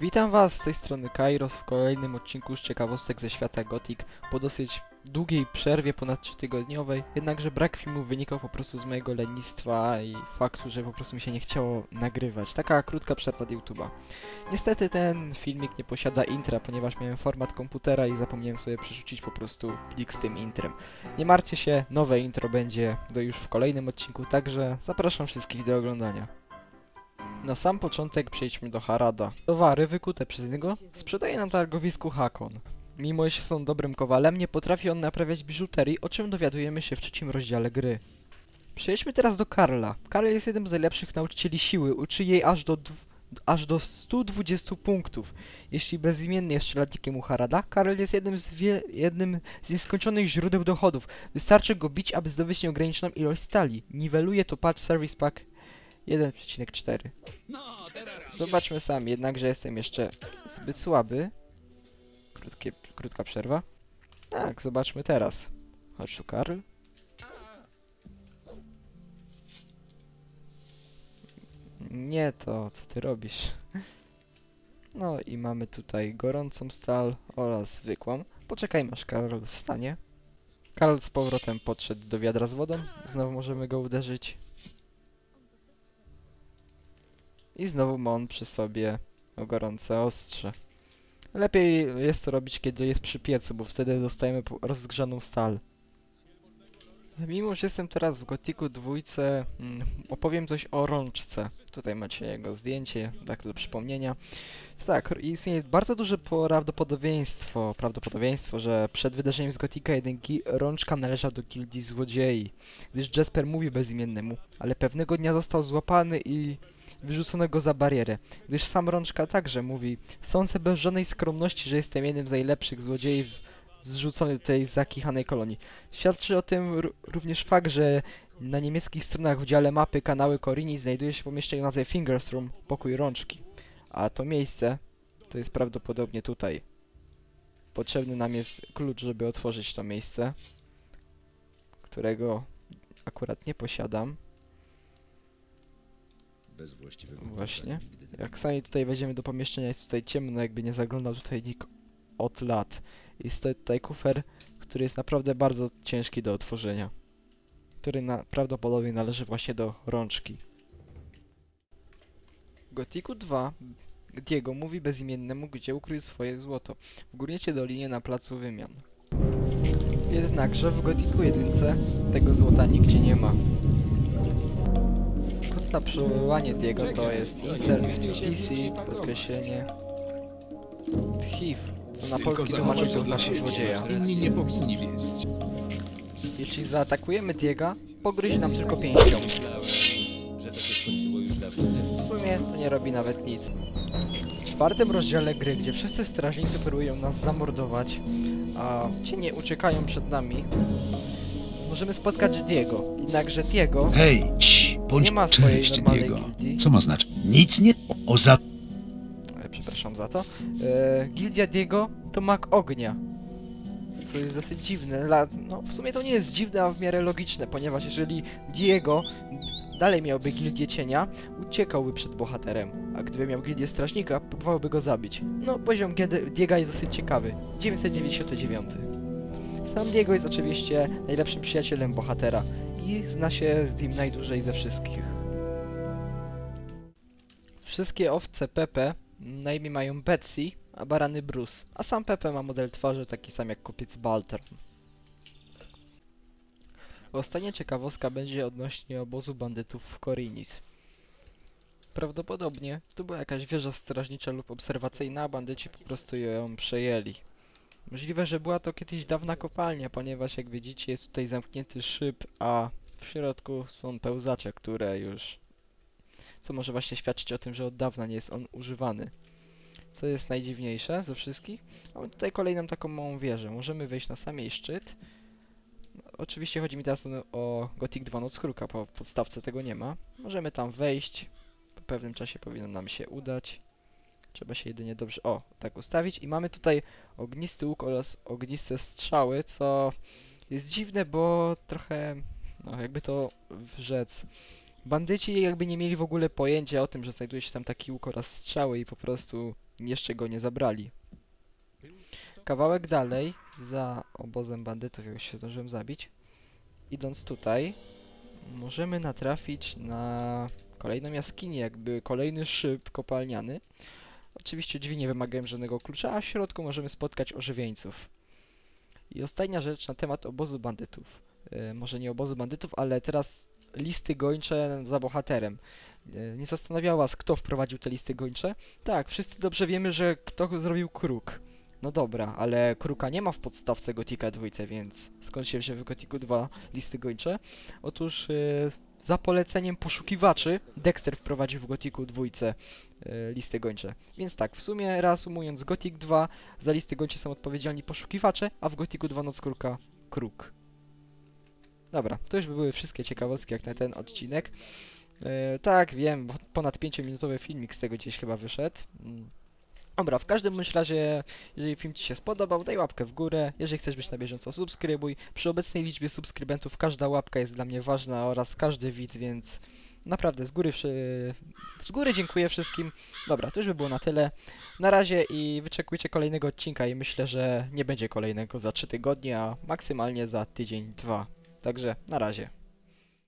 Witam Was z tej strony Kairos w kolejnym odcinku z ciekawostek ze świata Gothic po dosyć długiej przerwie, ponad 3-tygodniowej, jednakże brak filmu wynikał po prostu z mojego lenistwa i faktu, że po prostu mi się nie chciało nagrywać. Taka krótka przerwa YouTube'a. Niestety ten filmik nie posiada intra, ponieważ miałem format komputera i zapomniałem sobie przerzucić po prostu plik z tym intrem. Nie martwcie się, nowe intro będzie do już w kolejnym odcinku, także zapraszam wszystkich do oglądania. Na sam początek przejdźmy do Harada. Towary wykute przez niego sprzedaje na targowisku Hakon. Mimo, że są dobrym kowalem, nie potrafi on naprawiać biżuterii, o czym dowiadujemy się w trzecim rozdziale gry. Przejdźmy teraz do Karla. Karl jest jednym z najlepszych nauczycieli siły, uczy jej aż do, aż do 120 punktów. Jeśli bezimienny jest czeladnikiem u Harada, Karl jest jednym z, jednym z nieskończonych źródeł dochodów. Wystarczy go bić, aby zdobyć nieograniczoną ilość stali. Niweluje to patch Service Pack 1,4. Zobaczmy sami, jednakże jestem jeszcze zbyt słaby. Krótkie, krótka przerwa. Tak, zobaczmy teraz. Chodź tu, Karl. Nie to, co ty robisz. No i mamy tutaj gorącą stal oraz zwykłą. Poczekajmy aż Karol wstanie. Karol z powrotem podszedł do wiadra z wodą. Znowu możemy go uderzyć. I znowu ma on przy sobie gorące ostrze. Lepiej jest to robić, kiedy jest przy piecu, bo wtedy dostajemy rozgrzaną stal. Mimo, że jestem teraz w Gotiku dwójce, mm, opowiem coś o rączce. Tutaj macie jego zdjęcie, tak do przypomnienia. Tak, istnieje bardzo duże prawdopodobieństwo, prawdopodobieństwo, że przed wydarzeniem z Gotika 1 rączka należał do gildii złodziei, gdyż Jasper mówi bezimiennemu, ale pewnego dnia został złapany i wyrzucono go za barierę, gdyż sam Rączka także mówi Sądzę bez żadnej skromności, że jestem jednym z najlepszych złodziei zrzucony do tej zakichanej kolonii. Świadczy o tym również fakt, że na niemieckich stronach w dziale mapy kanały Korini znajduje się pomieszczenie o nazwie Fingers Room, pokój Rączki. A to miejsce to jest prawdopodobnie tutaj. Potrzebny nam jest klucz, żeby otworzyć to miejsce, którego akurat nie posiadam. Bez właściwego Właśnie. nigdy Jak sami tutaj wejdziemy do pomieszczenia, jest tutaj ciemno, jakby nie zaglądał tutaj nikt od lat. Jest to tutaj kufer, który jest naprawdę bardzo ciężki do otworzenia. Który na, prawdopodobnie należy właśnie do rączki. Gotiku 2 Diego mówi bezimiennemu, gdzie ukrył swoje złoto. W górnicie dolinie na placu wymian. Jednakże w Gotiku 1 tego złota nigdzie nie ma. Na przywoływanie Diego to jest insert PC, podkreślenie thief, co na polski tłumaczy to znaczy złodzieja. Inni nie powinni wiedzieć. Jeśli zaatakujemy Diega, pogryzi nam tylko pięścią. W sumie to nie robi nawet nic. W czwartym rozdziale gry, gdzie wszyscy strażnicy próbują nas zamordować, a ci nie uciekają przed nami, możemy spotkać Diego. Jednakże Diego Hej, bądź... nie ma normalnej Diego. gildii. Co ma znaczyć? Nic nie... O za... E, Przepraszam za to. E, Gildia Diego to mag ognia. Co jest dosyć dziwne. Dla, no, w sumie to nie jest dziwne, a w miarę logiczne, ponieważ jeżeli Diego dalej miałby gildię cienia, uciekałby przed bohaterem. A gdyby miał gildię strażnika, próbowałby go zabić. No, poziom Diega jest dosyć ciekawy. 999. Sam Diego jest oczywiście najlepszym przyjacielem bohatera i zna się z nim najdłużej ze wszystkich. Wszystkie owce Pepe na imię mają Betsy, a barany Bruce, a sam Pepe ma model twarzy taki sam jak kupiec Balter. Ostatnia ciekawostka będzie odnośnie obozu bandytów w Korinis. Prawdopodobnie to była jakaś wieża strażnicza lub obserwacyjna, a bandyci po prostu ją przejęli. Możliwe, że była to kiedyś dawna kopalnia, ponieważ jak widzicie jest tutaj zamknięty szyb, a w środku są pełzacze, które już co może właśnie świadczyć o tym, że od dawna nie jest on używany. Co jest najdziwniejsze ze wszystkich? Mamy tutaj kolejną taką małą wieżę. Możemy wejść na sam jej szczyt. Oczywiście chodzi mi teraz o, Gothic 2 Noc Kruka, w podstawce tego nie ma. Możemy tam wejść. Po pewnym czasie powinno nam się udać. Trzeba się jedynie dobrze, o, tak ustawić. I mamy tutaj ognisty łuk oraz ogniste strzały, co jest dziwne, bo trochę, no jakby to rzec, Bandyci jakby nie mieli w ogóle pojęcia o tym, że znajduje się tam taki łuk oraz strzały i po prostu jeszcze go nie zabrali. Kawałek dalej, za obozem bandytów, już się zdążyłem zabić, idąc tutaj, możemy natrafić na kolejną jaskinię, jakby kolejny szyb kopalniany. Oczywiście drzwi nie wymagają żadnego klucza, a w środku możemy spotkać ożywieńców. I ostatnia rzecz na temat obozu bandytów. E, może nie obozu bandytów, ale teraz listy gończe za bohaterem. E, nie zastanawiało was, kto wprowadził te listy gończe? Tak, wszyscy dobrze wiemy, że kto zrobił kruk. No dobra, ale kruka nie ma w podstawce Gotika 2, więc skąd się wzięły w Gotiku 2 listy gończe? Otóż e, za poleceniem poszukiwaczy Dexter wprowadził w Gotiku 2 e, listy gończe. Więc tak, w sumie reasumując, Gothic 2 za listy gończe są odpowiedzialni poszukiwacze, a w Gotiku 2 Noc Kruka kruk. Dobra, to już by były wszystkie ciekawostki jak na ten odcinek. E, tak, wiem, ponad 5-minutowy filmik z tego gdzieś chyba wyszedł. Dobra, w każdym bądź razie, jeżeli film Ci się spodobał, daj łapkę w górę. Jeżeli chcesz być na bieżąco, subskrybuj. Przy obecnej liczbie subskrybentów każda łapka jest dla mnie ważna oraz każdy widz, więc naprawdę z góry, z góry dziękuję wszystkim. Dobra, to już by było na tyle. Na razie i wyczekujcie kolejnego odcinka i myślę, że nie będzie kolejnego za 3 tygodnie, a maksymalnie za tydzień, dwa. Także na razie.